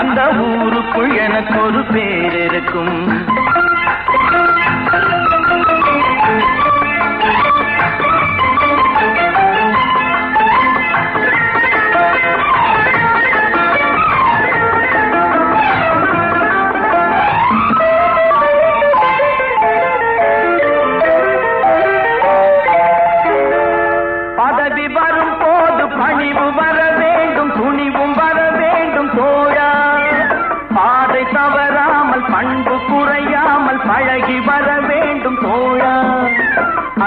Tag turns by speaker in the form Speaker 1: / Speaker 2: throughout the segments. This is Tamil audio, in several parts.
Speaker 1: அந்த ஊருக்குள் எனக்கு ஒரு பேர் இருக்கும்.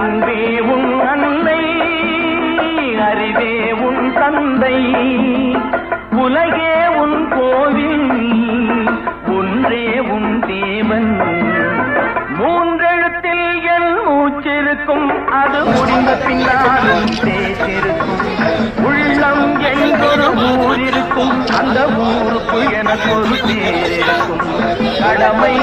Speaker 1: அன்பே உன் அன்னை அறிவே உன் தந்தை. உலகே உன் கோவில் ஒன்றே உன் தேவன். மூன்றெழுத்தில் என் மூச்சிருக்கும் அது முடிந்த பின்னாலும் பேசிருக்கும் உள்ளம் எங்கொரு ஊர் இருக்கும் அந்த ஊருக்கு எனக்கு ஒரு பேர் கடமை.